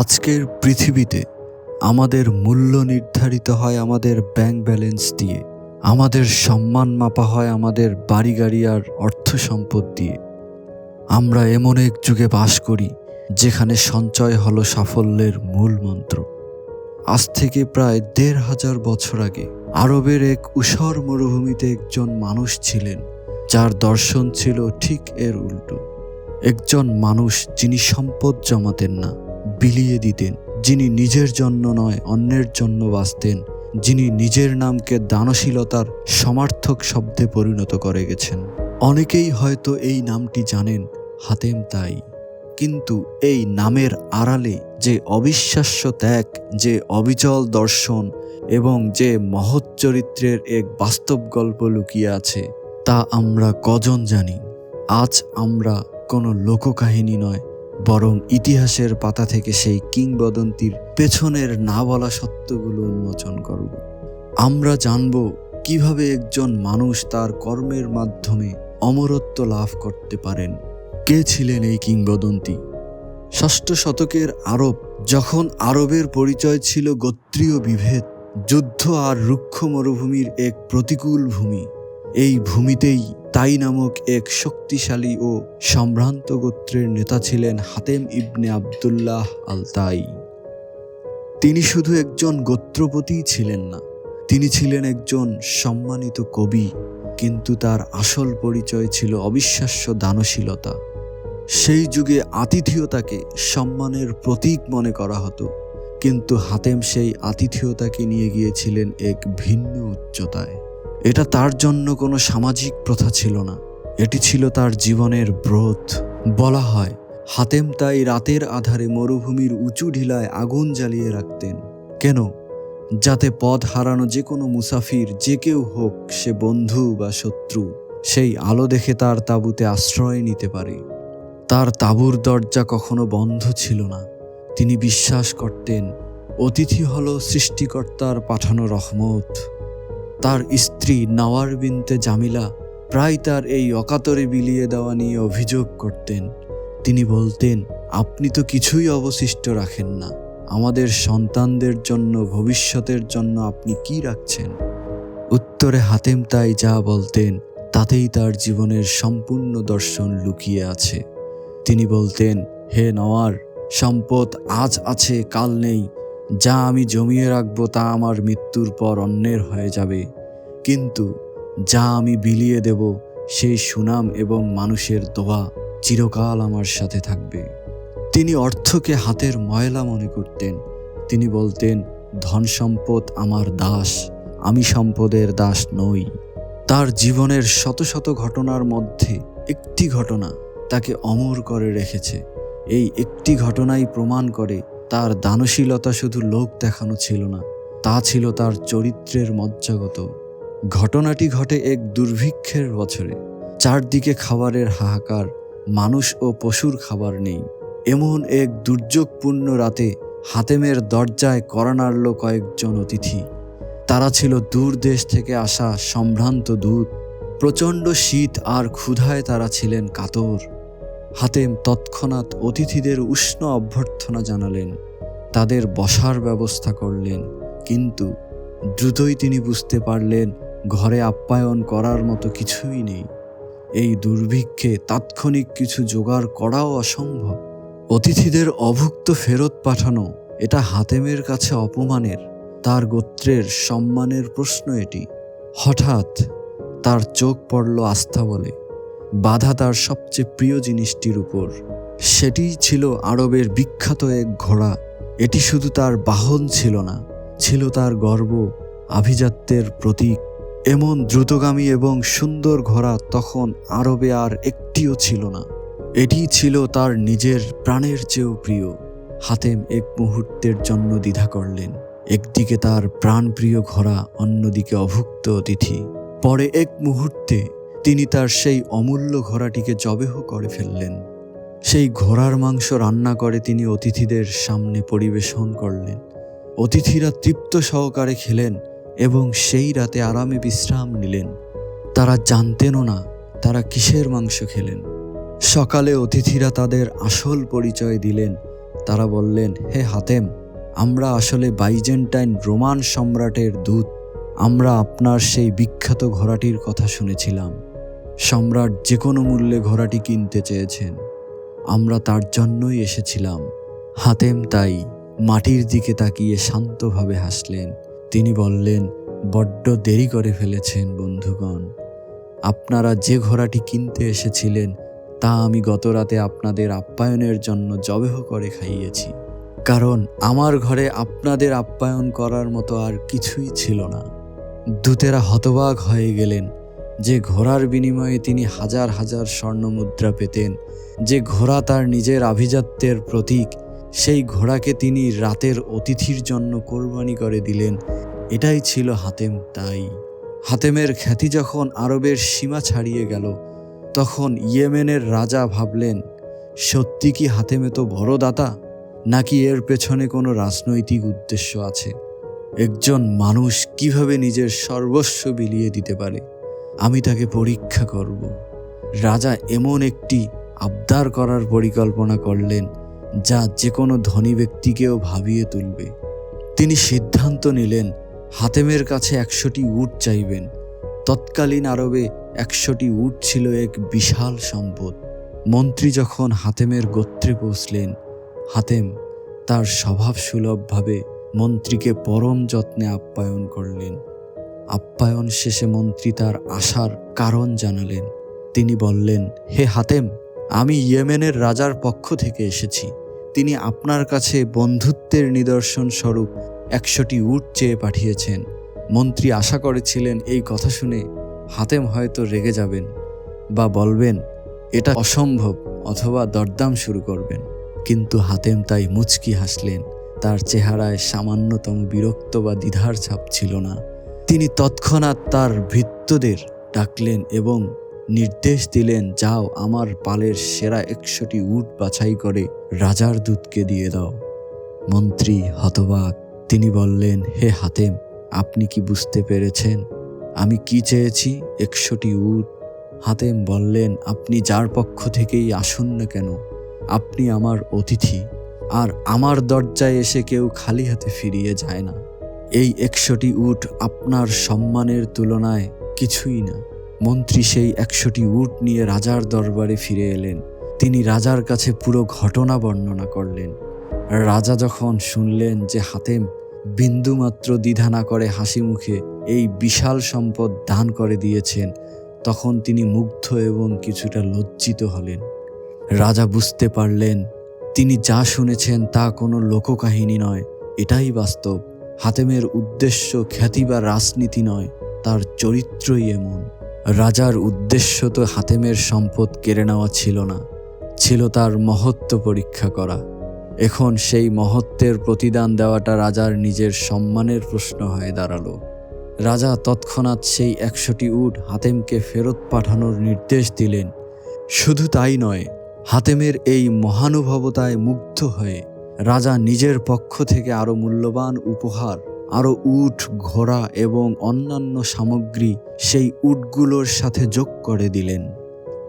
আজকের পৃথিবীতে আমাদের মূল্য নির্ধারিত হয় আমাদের ব্যাংক ব্যালেন্স দিয়ে, আমাদের সম্মান মাপা হয় আমাদের বাড়ি গাড়ি আর অর্থ সম্পদ দিয়ে। আমরা এমন এক যুগে বাস করি যেখানে সঞ্চয় হলো সাফল্যের মূল মন্ত্র। আজ থেকে প্রায় দেড় হাজার বছর আগে আরবের এক উষর মরুভূমিতে একজন মানুষ ছিলেন, যার দর্শন ছিল ঠিক এর উল্টো। একজন মানুষ যিনি সম্পদ জমাতেন না বিলিয়ে দিতেন, যিনি নিজের জন্য নয়, অন্যের জন্য বাঁচতেন, যিনি নিজের নামকে দানশীলতার সমার্থক শব্দে পরিণত করে গেছেন। অনেকেই হয়তো এই নামটি জানেন, হাতেম তাই। কিন্তু এই নামের আড়ালে যে অবিশ্বাস্য ত্যাগ, যে অবিচল দর্শন এবং যে মহৎ চরিত্রের এক বাস্তব গল্প লুকিয়ে আছে, তা আমরা কজন জানি? আজ আমরা কোনো লোককাহিনী নয় বরং ইতিহাসের পাতা থেকে সেই কিংবদন্তির পেছনের না বলা সত্যগুলো উন্মোচন করব। আমরা জানব কীভাবে একজন মানুষ তার কর্মের মাধ্যমে অমরত্ব লাভ করতে পারেন। কে ছিলেন এই কিংবদন্তি? ষষ্ঠ শতকের আরব, যখন আরবের পরিচয় ছিল গোত্রীয় বিভেদ, যুদ্ধ আর রুক্ষ মরুভূমির এক প্রতিকূল ভূমি। এই ভূমিতেই তাই নামক এক শক্তিশালী ও সম্ভ্রান্ত গোত্রের নেতা ছিলেন হাতেম ইবনে আবদুল্লাহ আল তাই তিনি শুধু একজন গোত্রপতিই ছিলেন না, তিনি ছিলেন একজন সম্মানিত কবি, কিন্তু তার আসল পরিচয় ছিল অবিশ্বাস্য দানশীলতা। সেই যুগে আতিথেয়তাকে সম্মানের প্রতীক মনে করা হতো, কিন্তু হাতেম সেই আতিথেয়তাকে নিয়ে গিয়েছিলেন এক ভিন্ন উচ্চতায়। এটা তার জন্য কোনো সামাজিক প্রথা ছিল না। এটি ছিল তার জীবনের ব্রত। বলা হয়, হাতেম তাই রাতের আধারে মরুভূমির উঁচু ঢিলায় আগুন জ্বালিয়ে রাখতেন। কেন? যাতে পথ হারানো যে কোনো মুসাফির, যে কেউ হোক, সে বন্ধু বা শত্রু। সেই আলো দেখে তার তাঁবুতে আশ্রয় নিতে পারে। তার তাঁবুর দরজা কখনো বন্ধ ছিল না। তিনি বিশ্বাস করতেন, অতিথি হল সৃষ্টিকর্তার পাঠানো রহমত। তার স্ত্রী নাওয়ার বিনতে জামিলা প্রায় তার এই অকাতরে বিলিয়ে দেওয়া নিয়ে অভিযোগ করতেন। তিনি বলতেন, আপনি তো কিছুই অবশিষ্ট রাখেন না। আমাদের সন্তানদের জন্য, ভবিষ্যতের জন্য আপনি কি রাখছেন? উত্তরে হাতেম তাই যা বলতেন, তাতেই তার জীবনের সম্পূর্ণ দর্শন লুকিয়ে আছে। তিনি বলতেন, হে নওয়ার, সম্পদ আজ আছে, কাল নেই। যা আমি জমিয়ে রাখব তা আমার মৃত্যুর পর অন্যের হয়ে যাবে। কিন্তু যা আমি বিলিয়ে দেব, সেই সুনাম এবং মানুষের দোয়া চিরকাল আমার সাথে থাকবে। তিনি অর্থকে হাতের ময়লা মনে করতেন। তিনি বলতেন, ধন সম্পদ আমার দাস, আমি সম্পদের দাস নই। তার জীবনের শত শত ঘটনার মধ্যে একটি ঘটনা তাকে অমর করে রেখেছে। এই একটি ঘটনাই প্রমাণ করে তার দানশীলতা শুধু লোক দেখানো ছিল না, তা ছিল তার চরিত্রের মজ্জাগত। ঘটনাটি ঘটে এক দুর্ভিক্ষের বছরে। চারদিকে খাবারের হাহাকার, মানুষ ও পশুর খাবার নেই। এমন এক দুর্যোগপূর্ণ রাতে হাতেমের দরজায় করা নাড়ল কয়েকজন অতিথি। তারা ছিল দূর দেশ থেকে আসা সম্ভ্রান্ত দূত। প্রচণ্ড শীত আর ক্ষুধায় তারা ছিলেন কাতর। হাতেম তৎক্ষণাৎ অতিথিদের উষ্ণ অভ্যর্থনা জানালেন। তাদের বসার ব্যবস্থা করলেন, কিন্তু দ্রুতই তিনি বুঝতে পারলেন, ঘরে আপ্যায়ন করার মতো কিছুই নেই। এই দুর্ভিক্ষে তাৎক্ষণিক কিছু জোগাড় করাও অসম্ভব। অতিথিদের অভুক্ত ফেরত পাঠানো, এটা হাতেমের কাছে অপমানের, তার গোত্রের সম্মানের প্রশ্ন এটি। হঠাৎ তার চোখ পড়ল আস্থা বলে। বাধা তার সবচেয়ে প্রিয় জিনিসটির উপর। সেটিই ছিল আরবের বিখ্যাত এক ঘোড়া। এটি শুধু তার বাহন ছিল না, ছিল তার গর্ব, আভিজাত্যের প্রতীক। এমন দ্রুতগামী এবং সুন্দর ঘোড়া তখন আরবে আর একটিও ছিল না। এটি ছিল তার নিজের প্রাণের চেয়েও প্রিয়। হাতেম এক মুহূর্তের জন্য দ্বিধা করলেন। একদিকে তার প্রাণপ্রিয় ঘোড়া, অন্যদিকে অভুক্ত অতিথি। পরে এক মুহূর্তে তিনি তার সেই অমূল্য ঘোড়াটিকে জবেহ করে ফেললেন। সেই ঘোড়ার মাংস রান্না করে তিনি অতিথিদের সামনে পরিবেশন করলেন। অতিথিরা তৃপ্ত সহকারে খেলেন এবং সেই রাতে আরামে বিশ্রাম নিলেন। তারা জানতেনও না তারা কিসের মাংস খেলেন। সকালে অতিথিরা তাদের আসল পরিচয় দিলেন। তারা বললেন, হে হাতেম, আমরা আসলে বাইজেন্টাইন রোমান সম্রাটের দূত। আমরা আপনার সেই বিখ্যাত ঘোড়াটির কথা শুনেছিলাম। সম্রাট যে কোনো মূল্যে ঘোড়াটি কিনতে চেয়েছেন। আমরা তার জন্যই এসেছিলাম। হাতেম তাই মাটির দিকে তাকিয়ে শান্তভাবে হাসলেন। তিনি বললেন, বড্ড দেরি করে ফেলেছেন বন্ধুগণ। আপনারা যে ঘোড়াটি কিনতে এসেছিলেন, তা আমি গত রাতে আপনাদের আপ্যায়নের জন্য জবেহ করে খাইয়েছি। কারণ আমার ঘরে আপনাদের আপ্যায়ন করার মতো আর কিছুই ছিল না। দূতেরা হতবাক হয়ে গেলেন। যে ঘোড়ার বিনিময়ে তিনি হাজার হাজার স্বর্ণমুদ্রা পেতেন, যে ঘোড়া তার নিজের আভিজাত্যের প্রতীক, সেই ঘোড়াকে তিনি রাতের অতিথির জন্য কোরবানি করে দিলেন। এটাই ছিল হাতেম তাই। হাতেমের খ্যাতি যখন আরবের সীমা ছাড়িয়ে গেল, তখন ইয়েমেনের রাজা ভাবলেন, সত্যি কি হাতেমে তো বড় দাতা? নাকি এর পেছনে কোনো রাজনৈতিক উদ্দেশ্য আছে? একজন মানুষ কীভাবে নিজের সর্বস্ব বিলিয়ে দিতে পারে? আমি তাকে পরীক্ষা করব। রাজা এমন একটি আবদার করার পরিকল্পনা করলেন, যা যে কোনো ধনী ব্যক্তিকেও ভাবিয়ে তুলবে। তিনি সিদ্ধান্ত নিলেন, হাতেমের কাছে একশোটি উট চাইবেন। তৎকালীন আরবে একশোটি উট ছিল এক বিশাল সম্পদ। মন্ত্রী যখন হাতেমের গোত্রে পৌঁছলেন, হাতেম তার স্বভাব সুলভভাবে মন্ত্রীকে পরম যত্নে আপ্যায়ন করলেন। আপ্যায়ন শেষে মন্ত্রী তার আসার কারণ জানালেন। তিনি বললেন, হে হাতেম, আমি ইয়েমেনের রাজার পক্ষ থেকে এসেছি। তিনি আপনার কাছে বন্ধুত্বের নিদর্শন স্বরূপ একশোটি উট চেয়ে পাঠিয়েছেন। মন্ত্রী আশা করেছিলেন এই কথা শুনে হাতেম হয়তো রেগে যাবেন বা বলবেন, এটা অসম্ভব অথবা দরদাম শুরু করবেন। কিন্তু হাতেম তাই মুচকি হাসলেন। তার চেহারায় সামান্যতম বিরক্ত বা দ্বিধার ছাপ ছিল না। তিনি তৎক্ষণাৎ তার ভৃত্যদের ডাকলেন এবং নির্দেশ দিলেন, যাও, আমার পালের সেরা একশোটি উট বাছাই করে রাজার দূতকে দিয়ে দাও। মন্ত্রী হতবাক, তিনি বললেন, হে হাতেম, আপনি কি বুঝতে পেরেছেন? আমি কি চেয়েছি একশোটি উট? হাতেম বললেন, আপনি যার পক্ষ থেকেই আসুন না কেন? আপনি আমার অতিথি, আর আমার দরজায় এসে কেউ খালি হাতে ফিরিয়ে যায় না। এই একশোটি উট আপনার সম্মানের তুলনায় কিছুই না। মন্ত্রী সেই একশোটি উট নিয়ে রাজার দরবারে ফিরে এলেন। তিনি রাজার কাছে পুরো ঘটনা বর্ণনা করলেন। রাজা যখন শুনলেন যে হাতেম বিন্দুমাত্র দ্বিধা না করে হাসি মুখে এই বিশাল সম্পদ দান করে দিয়েছেন, তখন তিনি মুগ্ধ এবং কিছুটা লজ্জিত হলেন। রাজা বুঝতে পারলেন, তিনি যা শুনেছেন তা কোনো লোককাহিনী নয়, এটাই বাস্তব। হাতেমের উদ্দেশ্য খ্যাতি বা রাজনীতি নয়, তার চরিত্রই এমন। রাজার উদ্দেশ্য তো হাতেমের সম্পদ কেড়ে নেওয়া ছিল না, ছিল তার মহত্ব পরীক্ষা করা। এখন সেই মহত্বের প্রতিদান দেওয়াটা রাজার নিজের সম্মানের প্রশ্ন হয়ে দাঁড়াল। রাজা তৎক্ষণাৎ সেই একশোটি উট হাতেমকে ফেরত পাঠানোর নির্দেশ দিলেন। শুধু তাই নয়, হাতেমের এই মহানুভবতায় মুগ্ধ হয়ে রাজা নিজের পক্ষ থেকে আরও মূল্যবান উপহার, আরও উট, ঘোড়া এবং অন্যান্য সামগ্রী সেই উটগুলোর সাথে যোগ করে দিলেন।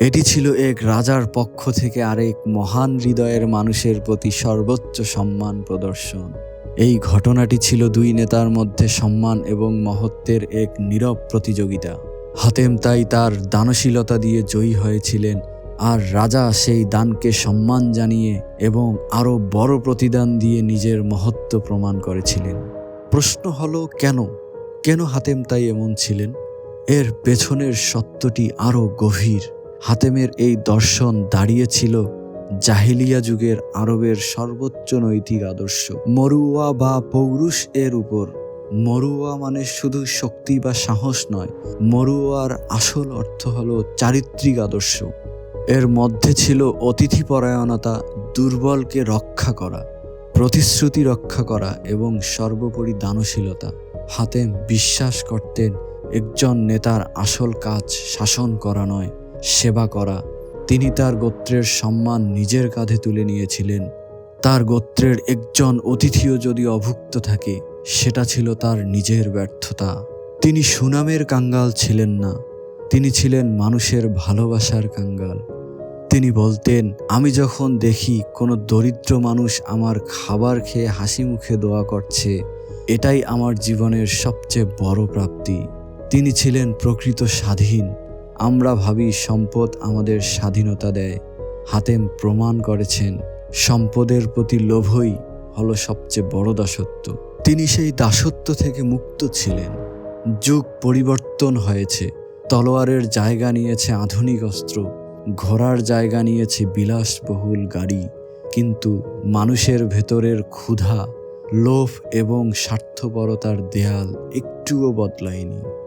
এটি ছিল এক রাজার পক্ষ থেকে আরেক মহান হৃদয়ের মানুষের প্রতি সর্বোচ্চ সম্মান প্রদর্শন। এই ঘটনাটি ছিল দুই নেতার মধ্যে সম্মান এবং মহত্বের এক নীরব প্রতিযোগিতা। হাতেম তাই তার দানশীলতা দিয়ে জয়ী হয়েছিলেন আর রাজা সেই দানকে সম্মান জানিয়ে এবং আরও বড় প্রতিদান দিয়ে নিজের মহত্ব প্রমাণ করেছিলেন। প্রশ্ন হলো, কেন? কেন হাতেম তাই এমন ছিলেন? এর পেছনের সত্যটি আরও গভীর। হাতেমের এই দর্শন দাঁড়িয়েছিল জাহিলিয়া যুগের আরবের সর্বোচ্চ নৈতিক আদর্শ। মরুয়া বা পৌরুষ এর উপর। মরুয়া মানে শুধু শক্তি বা সাহস নয়, মরুয়ার আসল অর্থ হলো চারিত্রিক আদর্শ। এর মধ্যে ছিল অতিথিপরায়ণতা, দুর্বলকে রক্ষা করা, প্রতিশ্রুতি রক্ষা করা এবং সর্বোপরি দানশীলতা। হাতেম বিশ্বাস করতেন, একজন নেতার আসল কাজ শাসন করা নয়, সেবা করা। তিনি তার গোত্রের সম্মান নিজের কাঁধে তুলে নিয়েছিলেন। তার গোত্রের একজন অতিথিও যদি অভুক্ত থাকে, সেটা ছিল তার নিজের ব্যর্থতা। তিনি সুনামের কাঙ্গাল ছিলেন না। তিনি ছিলেন মানুষের ভালোবাসার কাঙ্গাল। তিনি বলতেন, আমি যখন দেখি কোনো দরিদ্র মানুষ আমার খাবার খেয়ে হাসি মুখে দোয়া করছে, এটাই আমার জীবনের সবচেয়ে বড় প্রাপ্তি। তিনি ছিলেন প্রকৃত স্বাধীন। আমরা ভাবি সম্পদ আমাদের স্বাধীনতা দেয়। হাতেম প্রমাণ করেছেন, সম্পদের প্রতি লোভই হলো সবচেয়ে বড় দাসত্ব। তিনি সেই দাসত্ব থেকে মুক্ত ছিলেন। যুগ পরিবর্তন হয়েছে। তলোয়ারের জায়গা নিয়েছে আধুনিক অস্ত্র। ঘোড়ার জায়গা নিয়েছে বিলাসবহুল গাড়ি, কিন্তু মানুষের ভেতরের ক্ষুধা, লোভ এবং স্বার্থপরতার দেয়াল একটুও বদলায়নি।